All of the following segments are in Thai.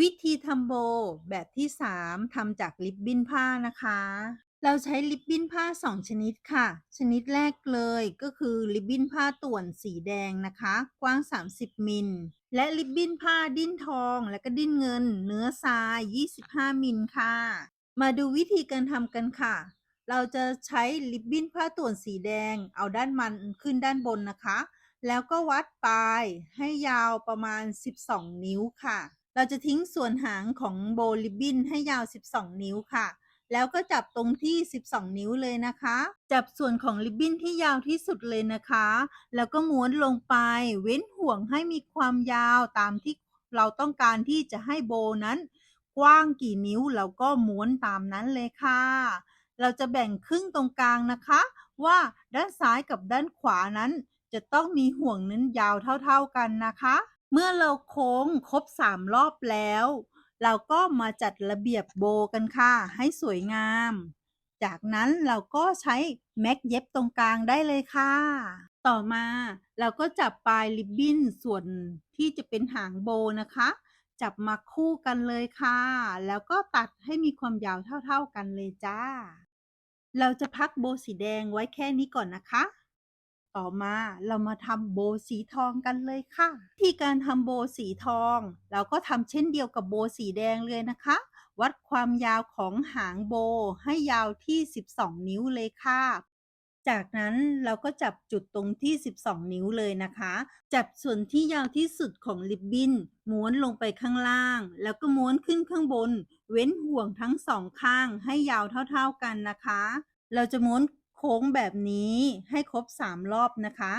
วิธีทำโบแบบที่ 3ทำจากริบบิ้นผ้านะคะ เราใช้ริบบิ้นผ้า 2 ชนิดค่ะ ชนิดแรกเลยก็คือริบบิ้นผ้าต่วนสีแดงนะคะ กว้าง 30 มิล และริบบิ้นผ้าดิ้นทองและก็ดิ้นเงิน เนื้อทราย 25 มิลค่ะ มาดูวิธีการทำกันค่ะ เราจะใช้ริบบิ้นผ้าต่วนสีแดง เอาด้านมันขึ้นด้านบนนะคะ แล้วก็วัดปลายให้ยาวประมาณ 12 นิ้วค่ะ เราจะทิ้งส่วนหางของโบริบินให้ยาว 12 นิ้วค่ะ แล้วก็จับตรงที่ 12 นิ้วเลยนะคะ จับส่วนของริบบิ้นที่ยาวที่สุดเลยนะคะ แล้วก็ม้วนลงไป เว้นห่วงให้มีความยาวตามที่เราต้องการที่จะให้โบนั้น กว้างกี่นิ้วเราก็ม้วนตามนั้นเลยค่ะ เราจะแบ่งครึ่งตรงกลางนะคะ ว่าด้านซ้ายกับด้านขวานั้น จะต้องมีห่วงนั้นยาวเท่า ๆกันนะคะ เมื่อเราโค้งครบ 3 รอบแล้ว เราก็มาจัดระเบียบโบกันค่ะ ให้สวยงาม จากนั้นเราก็ใช้แม็กเย็บตรงกลางได้เลยค่ะ ต่อมาเราก็จับปลายริบบิ้นส่วนที่จะเป็นหางโบนะคะ จับมาคู่กันเลยค่ะ แล้วก็ตัดให้มีความยาวเท่าๆกันเลยจ้า เราจะพักโบสีแดงไว้แค่นี้ก่อนนะคะ ต่อมาเรามาทำโบสีทองกันเลยค่ะ ที่การทำโบสีทอง เราก็ทำเช่นเดียวกับโบสีแดงเลยนะคะ วัดความยาวของหางโบให้ยาวที่ 12 นิ้วเลยค่ะ จากนั้นเราก็จับจุดตรงที่ 12 นิ้วเลยนะคะ จับส่วนที่ยาวที่สุดของริบบิ้นม้วนลงไปข้างล่าง แล้วก็ม้วนขึ้นข้างบน เว้นห่วงทั้งสองข้างให้ยาวเท่า ๆกันนะคะ เราจะม้วน ค้งแบบนี้ให้ครบ 3 รอบนะคะ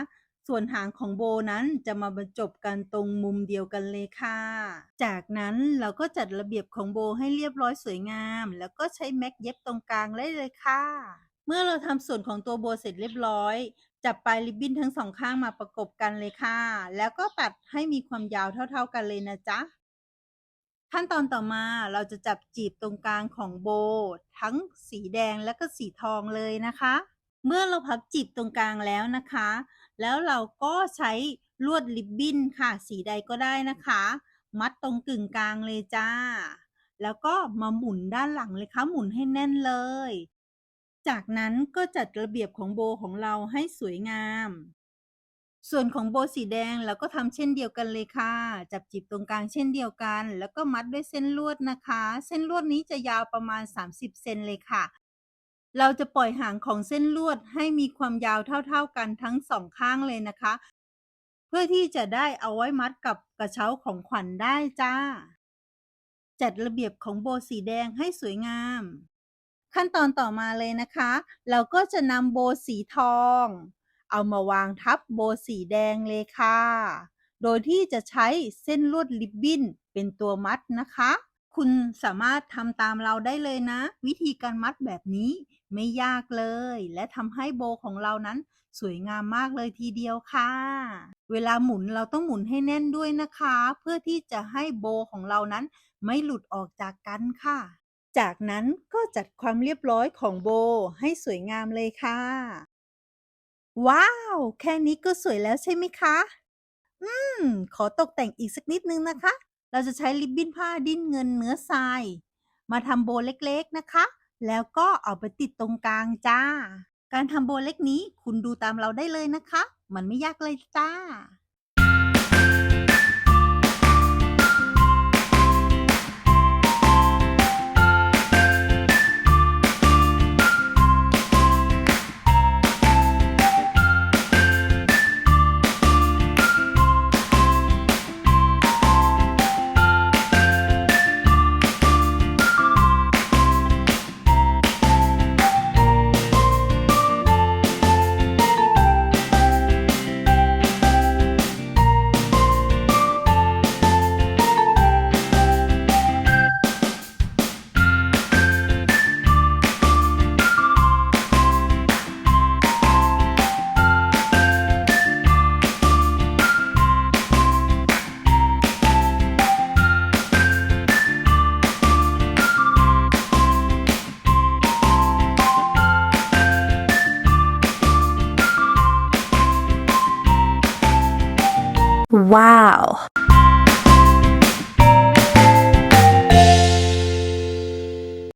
ส่วนหางของโบนั้นจะมาบรรจบกันตรงมุมเดียวกันเลยค่ะ จากนั้นเราก็จัดระเบียบของโบให้เรียบร้อยสวยงาม แล้วก็ใช้แม็กเย็บตรงกลางได้เลยค่ะ เมื่อเราทำส่วนของตัวโบเสร็จเรียบร้อย จับปลายริบบิ้นทั้งสองข้างมาประกบกันเลยค่ะ แล้วก็ตัดให้มีความยาวเท่า ๆกันเลยนะจ๊ะขั้นตอนต่อมาเราจะจับจีบตรงกลางของโบ ทั้งสีแดงและก็สีทองเลยนะคะ เมื่อเราพับจีบตรงกลางแล้วนะคะ แล้วเราก็ใช้ลวดริบบิ้นค่ะ สีใดก็ได้นะคะ มัดตรงกึ่งกลางเลยจ้า แล้วก็มาหมุนด้านหลังเลยค่ะ หมุนให้แน่นเลย จากนั้นก็จัดระเบียบของโบของเราให้สวยงาม ส่วนของโบสีแดงเราก็ทำเช่นเดียวกันเลยค่ะ จับจีบตรงกลางเช่นเดียวกัน แล้วก็มัดด้วยเส้นลวดนะคะ เส้นลวดนี้จะยาวประมาณ 30 เซนเลยค่ะ เราจะปล่อยหางของเส้นลวดให้มีความยาวเท่าๆกันทั้งสองข้างเลยนะคะ เพื่อที่จะได้เอาไว้มัดกับกระเช้าของขวัญได้จ้า จัดระเบียบของโบสีแดงให้สวยงาม ขั้นตอนต่อมาเลยนะคะ เราก็จะนำโบสีทอง เอามาวางทับโบสีแดงเลยค่ะ โดยที่จะใช้เส้นลวดริบบิ้นเป็นตัวมัดนะคะ คุณสามารถทำตามเราได้เลยนะ วิธีการมัดแบบนี้ไม่ยากเลย และทำให้โบของเรานั้นสวยงามมากเลยทีเดียวค่ะ เวลาหมุนเราต้องหมุนให้แน่นด้วยนะคะ เพื่อที่จะให้โบของเรานั้นไม่หลุดออกจากกันค่ะ จากนั้นก็จัดความเรียบร้อยของโบให้สวยงามเลยค่ะ ว้าว แค่นี้ก็สวยแล้วใช่ไหมคะ อืม ขอตกแต่งอีกสักนิดนึงนะคะ เราจะใช้ริบบิ้นผ้าดิ้นเงินเนื้อทราย มาทำโบเล็กๆนะคะ แล้วก็เอาไปติดตรงกลางจ้า การทำโบเล็กนี้คุณดูตามเราได้เลยนะคะ มันไม่ยากเลยจ้า Wow